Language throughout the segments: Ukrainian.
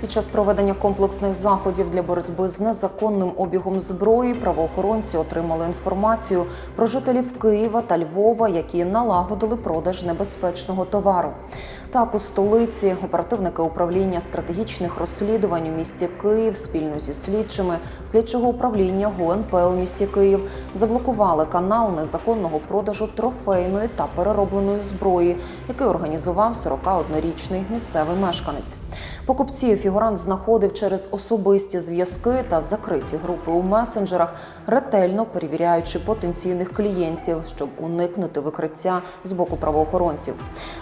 Під час проведення комплексних заходів для боротьби з незаконним обігом зброї правоохоронці отримали інформацію про жителів Києва та Львова, які налагодили продаж небезпечного товару. Так, у столиці оперативники управління стратегічних розслідувань у місті Київ спільно зі слідчими слідчого управління ГУНП у місті Київ заблокували канал незаконного продажу трофейної та переробленої зброї, який організував 41-річний місцевий мешканець. Покупців фігурант знаходив через особисті зв'язки та закриті групи у месенджерах, ретельно перевіряючи потенційних клієнтів, щоб уникнути викриття з боку правоохоронців.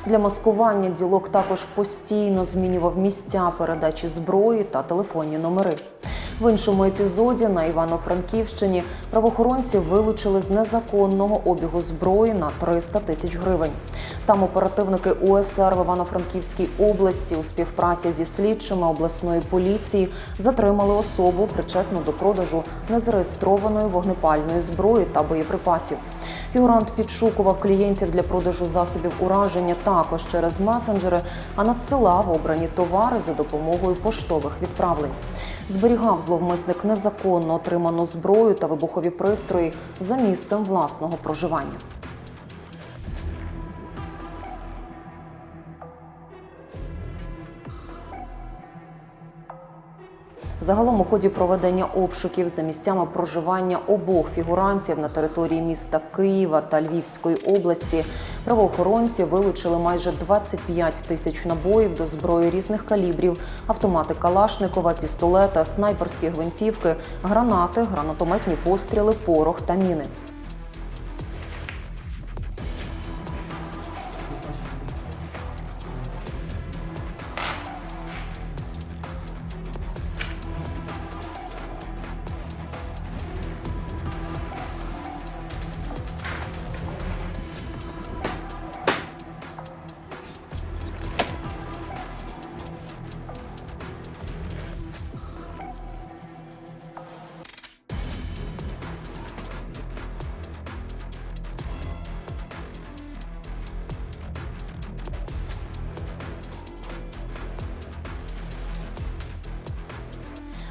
Для маскування ділок також постійно змінював місця передачі зброї та телефонні номери. В іншому епізоді на Івано-Франківщині правоохоронці вилучили з незаконного обігу зброї на 300 тисяч гривень. Там оперативники УСР в Івано-Франківській області у співпраці зі слідчими обласної поліції затримали особу, причетну до продажу незареєстрованої вогнепальної зброї та боєприпасів. Фігурант підшукував клієнтів для продажу засобів ураження також через месенджери, а надсилав обрані товари за допомогою поштових відправлень. Зберігав зловмисник незаконно отриману зброю та вибухові пристрої за місцем власного проживання. Загалом у ході проведення обшуків за місцями проживання обох фігурантів на території міста Києва та Львівської області правоохоронці вилучили майже 25 тисяч набоїв до зброї різних калібрів, автомати Калашникова, пістолета, снайперські гвинтівки, гранати, гранатометні постріли, порох та міни.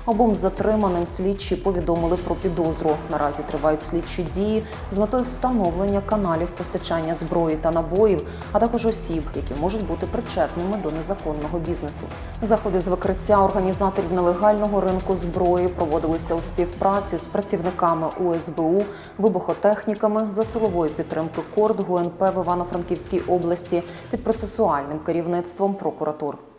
Обом затриманим слідчі повідомили про підозру. Наразі тривають слідчі дії з метою встановлення каналів постачання зброї та набоїв, а також осіб, які можуть бути причетними до незаконного бізнесу. Заходи з викриття організаторів нелегального ринку зброї проводилися у співпраці з працівниками УСБУ, вибухотехніками за силової підтримки КОРД ГУНП в Івано-Франківській області під процесуальним керівництвом прокуратур.